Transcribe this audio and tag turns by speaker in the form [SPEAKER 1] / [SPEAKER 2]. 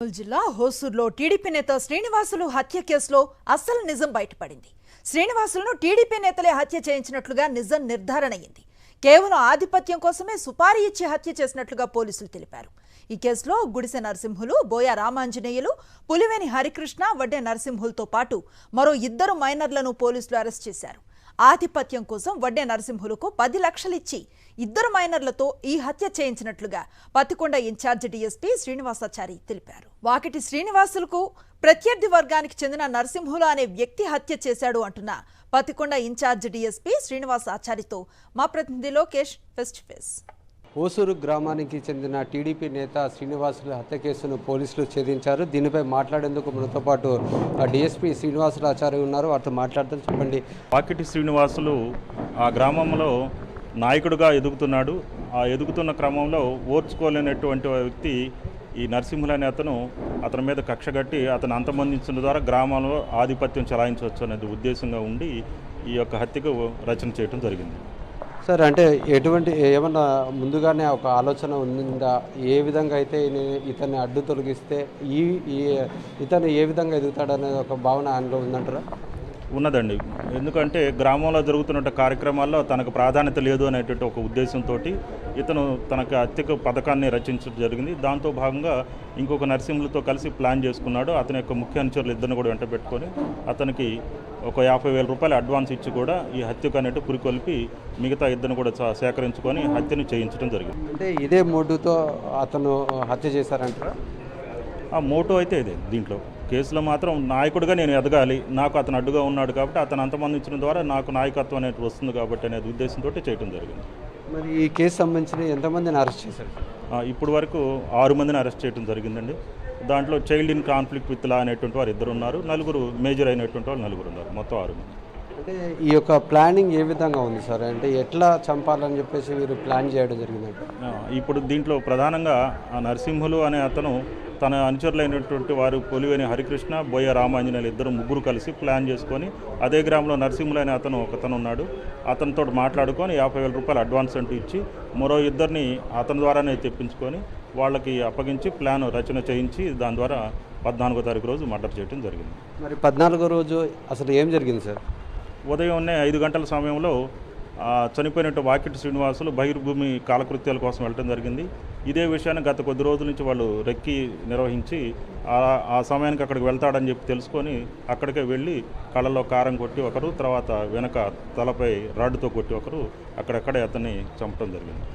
[SPEAKER 1] కర్నూలు జిల్లా హోసూర్లో టీడీపీ నేత శ్రీనివాసులు హత్య కేసులో అసలు నిజం బయటపడింది. శ్రీనివాసులను టీడీపీ నేతలే హత్య చేయించినట్లుగా నిజం నిర్ధారణ అయింది. కేవలం ఆధిపత్యం కోసమే సుపారీ ఇచ్చి హత్య చేసినట్లుగా పోలీసులు తెలిపారు. ఈ కేసులో గుడిసె నరసింహులు బోయ రామాంజనేయులు పులివేని హరికృష్ణ వడ్డే నరసింహులతో పాటు మరో ఇద్దరు మైనర్లను పోలీసులు అరెస్ట్ చేశారు. ఆధిపత్యం కోసం వడ్డే నరసింహులకు పది లక్షలిచ్చి ఇద్దరు మైనర్లతో ఈ హత్య చేయించినట్లుగా Pattikonda in charge DSP Srinivasachari తెలిపారు. వాకిటి శ్రీనివాసులకు ప్రత్యర్థి వర్గానికి చెందిన నరసింహులు అనే వ్యక్తి హత్య చేశాడు అంటున్న పత్తికొండ ఇన్ఛార్జ్ డీఎస్పీ శ్రీనివాసాచారితో మా ప్రతినిధి లోకేష్ ఫెస్ట్ ఫేస్.
[SPEAKER 2] ఓసూరు గ్రామానికి చెందిన టీడీపీ నేత శ్రీనివాసులు హత్య కేసును పోలీసులు ఛేదించారు. దీనిపై మాట్లాడేందుకు మనతో పాటు ఆ డీఎస్పీ శ్రీనివాసులు ఆచార్య ఉన్నారు. వారితో మాట్లాడతాం చెప్పండి.
[SPEAKER 3] వాకిటి శ్రీనివాసులు ఆ గ్రామంలో నాయకుడిగా ఎదుగుతున్నాడు. ఆ ఎదుగుతున్న క్రమంలో ఓర్చుకోలేనటువంటి వ్యక్తి ఈ నరసింహులు అనే అతను అతని మీద కక్షగట్టి అతను అంతమందించడం ద్వారా గ్రామంలో ఆధిపత్యం చలాయించవచ్చు అనేది ఉద్దేశంగా ఉండి ఈ యొక్క హత్యకు రచన చేయడం జరిగింది.
[SPEAKER 2] సార్ అంటే ఎటువంటి ఏమన్నా ముందుగానే ఒక ఆలోచన ఉందా ఏ విధంగా అయితే ఇతన్ని అడ్డు తొలగిస్తే ఈ ఈ- ఇతను ఏ విధంగా ఎదుగుతాడనే ఒక భావన ఆయనలో ఉందంటారా?
[SPEAKER 3] ఉన్నదండి. ఎందుకంటే గ్రామంలో జరుగుతున్న కార్యక్రమాల్లో తనకు ప్రాధాన్యత లేదు అనేటువంటి ఒక ఉద్దేశంతో ఇతను తనకు హత్యకు పథకాన్ని రచించడం జరిగింది. దాంతో భాగంగా ఇంకొక నరసింహులతో కలిసి ప్లాన్ చేసుకున్నాడు. అతని యొక్క ముఖ్య అనుచరులు ఇద్దరిని కూడా వెంట పెట్టుకొని అతనికి ఒక యాభై వేల రూపాయలు అడ్వాన్స్ ఇచ్చి కూడా ఈ హత్యకు అనేట్టు పురికొల్పి మిగతా ఇద్దరిని కూడా సేకరించుకొని హత్యను చేయించడం జరిగింది.
[SPEAKER 2] అంటే ఇదే మూడుతో అతను హత్య చేశారంటారా?
[SPEAKER 3] ఆ మోటో అయితే ఇదే దీంట్లో. కేసులో మాత్రం నాయకుడిగా నేను ఎదగాలి. నాకు అతను అడ్డుగా ఉన్నాడు కాబట్టి అతను అంతమందించడం ద్వారా నాకు నాయకత్వం అనేది వస్తుంది కాబట్టి అనేది ఉద్దేశంతో చేయడం జరిగింది.
[SPEAKER 2] మరి ఈ కేసు సంబంధించిన ఎంతమందిని అరెస్ట్ చేశారు?
[SPEAKER 3] ఆ, ఇప్పుడు వరకు ఆరు మందిని అరెస్ట్ చేయడం జరిగిందండి. దాంట్లో child in conflict with law అనేటువంటి వారు ఇద్దరు ఉన్నారు. నలుగురు మేజర్ అయినటువంటి వాళ్ళు నలుగురు ఉన్నారు. మొత్తం ఆరు మంది.
[SPEAKER 2] అంటే ఈ యొక్క ప్లానింగ్ ఏ విధంగా ఉంది సార్? అంటే ఎట్లా చంపాలని చెప్పేసి మీరు ప్లాన్ చేయడం జరిగిందంటే
[SPEAKER 3] ఇప్పుడు దీంట్లో ప్రధానంగా ఆ నరసింహులు అనే అతను తన అనుచరులైనటువంటి వారు పొలివేని హరికృష్ణ బోయ రామాంజనేయులు ఇద్దరు ముగ్గురు కలిసి ప్లాన్ చేసుకొని అదే గ్రామంలో నరసింహులు అనే అతను ఒకతను ఉన్నాడు. అతనితో మాట్లాడుకొని యాభై వేల రూపాయలు అడ్వాన్స్ అంటూ ఇచ్చి మరో ఇద్దరిని అతని ద్వారానే తెప్పించుకొని వాళ్ళకి అప్పగించి ప్లాన్ రచన చేయించి దాని ద్వారా పద్నాలుగో తారీఖు రోజు మర్డర్ చేయడం జరిగింది.
[SPEAKER 2] మరి పద్నాలుగో రోజు అసలు ఏం జరిగింది సార్?
[SPEAKER 3] ఉదయం ఐదు గంటల సమయంలో చనిపోయినట్టు వాకిటి శ్రీనివాసులు బహిర్భూమి కాలకృత్యాల కోసం వెళ్ళడం జరిగింది. ఇదే విషయాన్ని గత కొద్ది రోజుల నుంచి వాళ్ళు రెక్కి నిర్వహించి ఆ ఆ సమయానికి అక్కడికి వెళ్తాడని చెప్పి తెలుసుకొని అక్కడికే వెళ్ళి కళ్ళలో కారం కొట్టి ఒకరు తర్వాత వెనక తలపై రాడ్డుతో కొట్టి ఒకరు అక్కడక్కడే అతన్ని చంపడం జరిగింది.